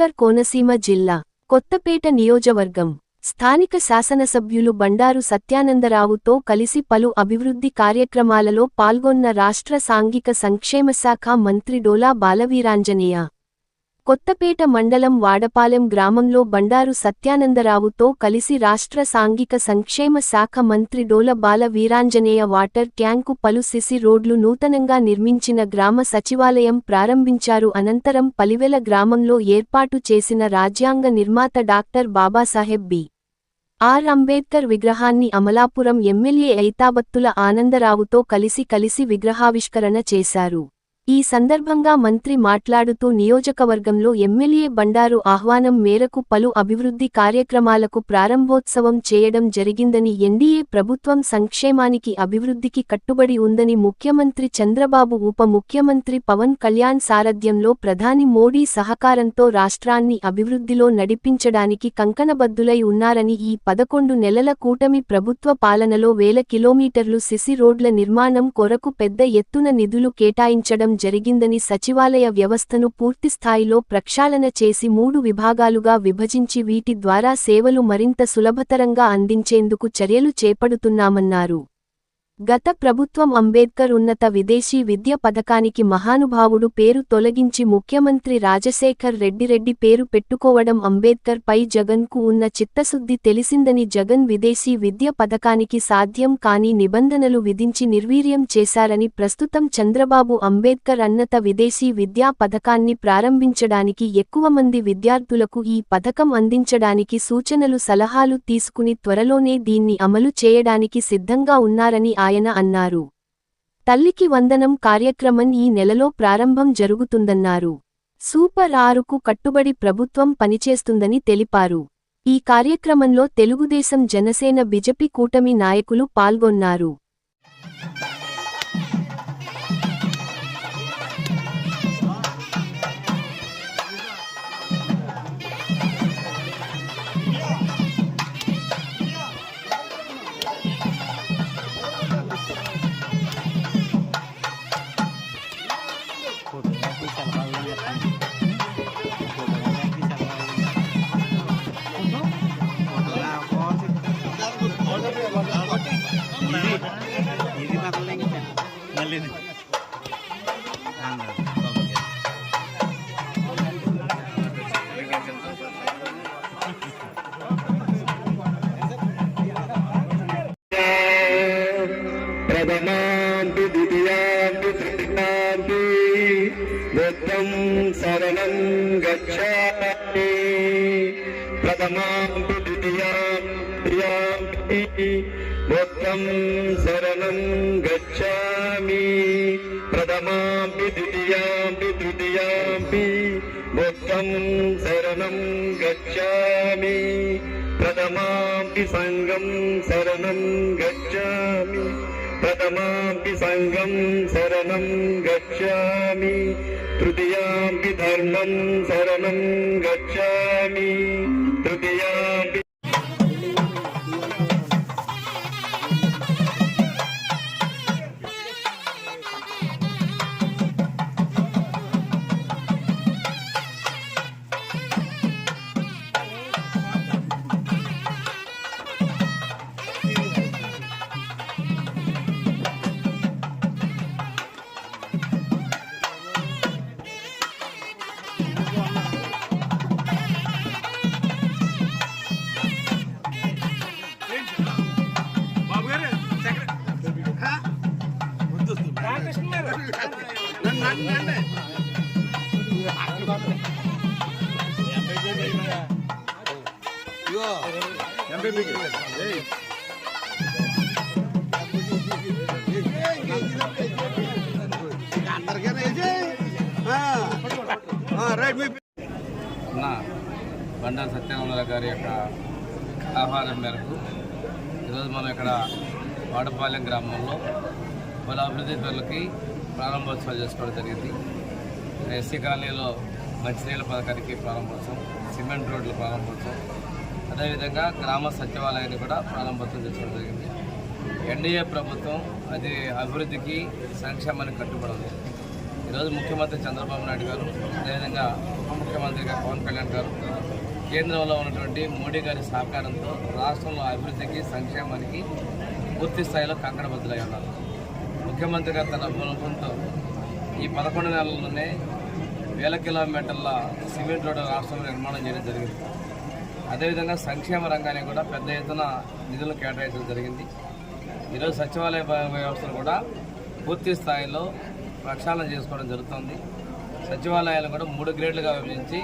ఉత్తర్ కోనసీమ జిల్లా కొత్తపేట నియోజవర్గం స్థానిక శాసనసభ్యులు బండారు సత్యానందరావుతో కలిసి పలు అభివృద్ధి కార్యక్రమాలలో పాల్గొన్న రాష్ట్ర సాంఘిక సంక్షేమ శాఖ మంత్రి డోలా బాలవీరాంజనేయ. కొత్తపేట మండలం వాడపాలెం గ్రామంలో బండారు సత్యానందరావుతో కలిసి రాష్ట్ర సాంఘిక సంక్షేమ శాఖ మంత్రి డోల బాల వీరాంజనేయ వాటర్ ట్యాంకు పలు సిసి రోడ్లు నూతనంగా నిర్మించిన గ్రామ సచివాలయం ప్రారంభించారు. అనంతరం పలివెల గ్రామంలో ఏర్పాటు చేసిన రాజ్యాంగ నిర్మాత doctor Babasaheb B. R. Ambedkar విగ్రహాన్ని అమలాపురం ఎమ్మెల్యే ఐతాబత్తుల ఆనందరావుతో కలిసి కలిసి విగ్రహావిష్కరణ చేశారు. ఈ సందర్భంగా మంత్రి మాట్లాడుతూ నియోజకవర్గంలో ఎమ్మెల్యే బండారు ఆహ్వానం మేరకు పలు అభివృద్ధి కార్యక్రమాలకు ప్రారంభోత్సవం చేయడం జరిగిందని ఎన్డీఏ ప్రభుత్వం సంక్షేమానికి అభివృద్ధికి కట్టుబడి ఉందని ముఖ్యమంత్రి చంద్రబాబు ఉప ముఖ్యమంత్రి పవన్ కళ్యాణ్ సారథ్యంలో ప్రధాని మోడీ సహకారంతో రాష్ట్రాన్ని అభివృద్ధిలో నడిపించడానికి కంకణబద్దులై ఉన్నారని ఈ పదకొండు నెలల కూటమి ప్రభుత్వ పాలనలో వేల కిలోమీటర్లు సిసి రోడ్ల నిర్మాణం కొరకు పెద్ద ఎత్తున నిధులు కేటాయించడం జరిగిందని సచివాలయ వ్యవస్థను పూర్తిస్థాయిలో ప్రక్షాళన చేసి మూడు విభాగాలుగా విభజించి వీటి ద్వారా సేవలు మరింత సులభతరంగా అందించేందుకు చర్యలు చేపడుతున్నామన్నారు. గత ప్రభుత్వం అంబేద్కర్ ఉన్నత విదేశీ విద్య పథకానికి మహానుభావుడు పేరు తొలగించి ముఖ్యమంత్రి రాజశేఖర్ రెడ్డిరెడ్డి పేరు పెట్టుకోవడం అంబేద్కర్ పై జగన్కు ఉన్న చిత్తశుద్ధి తెలిసిందని జగన్ విదేశీ విద్య పథకానికి సాధ్యం కాని నిబంధనలు విధించి నిర్వీర్యం చేశారని ప్రస్తుతం చంద్రబాబు అంబేద్కర్ అన్నత విదేశీ విద్యా పథకాన్ని ప్రారంభించడానికి ఎక్కువ మంది విద్యార్థులకు ఈ పథకం అందించడానికి సూచనలు సలహాలు తీసుకుని త్వరలోనే దీన్ని అమలు చేయడానికి సిద్ధంగా ఉన్నారని ఆయన అన్నారు. తల్లికి వందనం కార్యక్రమం ఈ నెలలో ప్రారంభం జరుగుతుందన్నారు. సూపర్ ఆరుకు కట్టుబడి ప్రభుత్వం పనిచేస్తుందని తెలిపారు. ఈ కార్యక్రమంలో తెలుగుదేశం జనసేన బిజెపి కూటమి నాయకులు పాల్గొన్నారు. लेने प्रथमान्ति गच्छामि। प्रथमान्ति द्वितीयान्ति शरणं गच्छामि। प्रथमापि द्वितीयापि तृतीयापि बुद्धम् शरणम् गच्छामि। प्रथमापि सङ्गम् शरणम् गच्छामि। प्रथमापि सङ्गम् शरणम् गच्छामि। तृतीयापि धर्मम् शरणम् गच्छामि। तृतीयापि ఎంపీపీకి ఏయ్ సత్యానంద గారి యొక్క ఆహ్వానం మేరకు ఈరోజు మనం ఇక్కడ వాడపాలెం గ్రామంలో పలు అభివృద్ధి పనులకి ప్రారంభోత్సవాలు చేసుకోవడం జరిగింది. ఎస్సీ కాలనీలో మంచినీళ్ళ పథకానికి ప్రారంభోత్సవం సిమెంట్ రోడ్ల ప్రారంభోత్సవం అదేవిధంగా గ్రామ సచివాలయాన్ని కూడా ప్రారంభోత్సవం చేసుకోవడం జరిగింది. ఎన్డీఏ ప్రభుత్వం అది అభివృద్ధికి సంక్షేమానికి కట్టుబడి ఉంది ఈరోజు ముఖ్యమంత్రి చంద్రబాబు నాయుడు గారు అదేవిధంగా ఉప ముఖ్యమంత్రిగా పవన్ కళ్యాణ్ గారు కేంద్రంలో ఉన్నటువంటి మోడీ గారి సహకారంతో రాష్ట్రంలో అభివృద్ధికి సంక్షేమానికి పూర్తి స్థాయిలో కంకణబద్దులై ఉన్నారు. ముఖ్యమంత్రి గారు తన అనుభవంతో ఈ పదకొండు నెలల్లోనే వేల కిలోమీటర్ల సిమెంట్ రోడ్డు రాష్ట్రంలో నిర్మాణం చేయడం జరిగింది. అదేవిధంగా సంక్షేమ రంగానికి కూడా పెద్ద ఎత్తున నిధులు కేటాయించడం జరిగింది. ఈరోజు సచివాలయ వ్యవస్థను కూడా పూర్తి స్థాయిలో ప్రక్షాళన చేసుకోవడం జరుగుతుంది. సచివాలయాలు కూడా మూడు గ్రేడ్లుగా విభజించి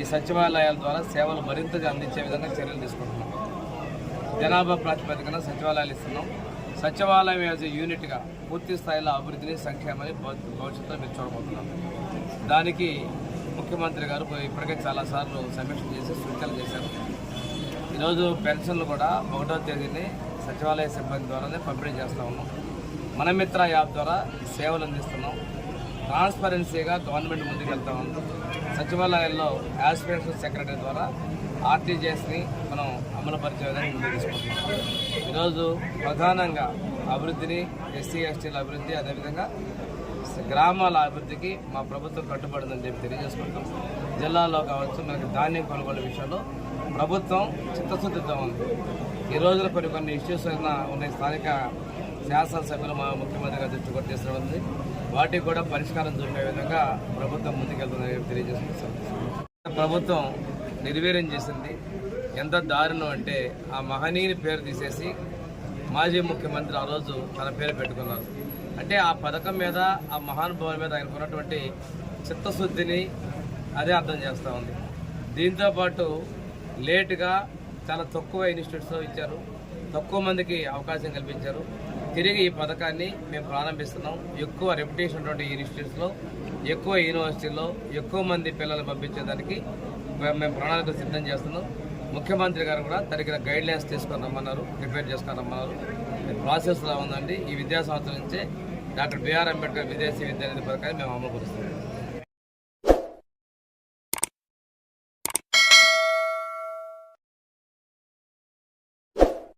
ఈ సచివాలయాల ద్వారా సేవలు మరింతగా అందించే విధంగా చర్యలు తీసుకుంటున్నాం. జనాభా ప్రాతిపదికన సచివాలయాలు ఇస్తున్నాం. సచివాలయం యాజ్ యూనిట్గా పూర్తి స్థాయిలో అభివృద్ధిని సంక్షేమాన్ని భవి- భవిష్యత్తులో మీరు చూడబోతున్నాం దానికి ముఖ్యమంత్రి గారు ఇప్పటికే చాలాసార్లు సమీక్ష చేసి సూచనలు చేశారు. ఈరోజు పెన్షన్లు కూడా ఒకటో తేదీని సచివాలయ సిబ్బంది ద్వారానే పంపిణీ చేస్తూ ఉన్నాం. మనమిత్ర యాప్ ద్వారా సేవలు అందిస్తున్నాం. ట్రాన్స్పరెన్సీగా గవర్నమెంట్ ముందుకెళ్తూ ఉంది. సచివాలయాల్లో యాస్పిరేషన్ సెక్రటరీ ద్వారా ఆర్టీజీఎస్ని మనం అమలు పరిచే విధంగా తీసుకుంటున్నాం. ఈరోజు ప్రధానంగా అభివృద్ధిని ఎస్సీ ఎస్టీల అభివృద్ధి అదేవిధంగా గ్రామాల అభివృద్ధికి మా ప్రభుత్వం కట్టుబడిందని చెప్పి తెలియజేసుకుంటాం. జిల్లాలో కావచ్చు మనకి ధాన్యం కొనుగోలు విషయంలో ప్రభుత్వం చిత్తశుద్ధితో ఉంది. ఈ రోజున కొన్ని కొన్ని ఇష్యూస్ అయినా ఉన్నాయి. స్థానిక శాసనసభ్యులు మా ముఖ్యమంత్రి గారు దృష్టి కూడా తీసుకుని ఉంది. వాటికి కూడా పరిష్కారం చూపే విధంగా ప్రభుత్వం ముందుకెళ్తుందని చెప్పి తెలియజేసుకుంటాం ప్రభుత్వం నిర్వీర్యం చేసింది. ఎంత దారుణం అంటే ఆ మహనీయుని పేరు తీసేసి మాజీ ముఖ్యమంత్రి ఆ రోజు తన పేరు పెట్టుకున్నారు. అంటే ఆ పథకం మీద ఆ మహానుభావుల మీద ఆయనకు ఉన్నటువంటి చిత్తశుద్ధిని అదే అర్థం చేస్తూ ఉంది. దీంతోపాటు లేటుగా చాలా తక్కువ ఇన్స్టిట్యూట్స్ ఇచ్చారు. తక్కువ మందికి అవకాశం కల్పించారు. తిరిగి ఈ పథకాన్ని మేము ప్రారంభిస్తున్నాం. ఎక్కువ రెప్యుటేషన్ ఉన్నటువంటి ఇన్స్టిట్యూట్స్లో ఎక్కువ యూనివర్సిటీల్లో ఎక్కువ మంది పిల్లలు పంపించేదానికి మేము మేము ప్రణాళిక సిద్ధం చేస్తున్నాం. ముఖ్యమంత్రి గారు కూడా తగిన గైడ్ లైన్స్ తీసుకొని రమ్మన్నారు ప్రిపేర్ చేసుకొని రమ్మన్నారు ప్రాసెస్లో ఉందండి ఈ విద్యా సంవత్సరం నుంచే డాక్టర్ బిఆర్ అంబేద్కర్ విదేశీ విద్యానిధి పథకాన్ని మేము అమలు పరుస్తున్నాం.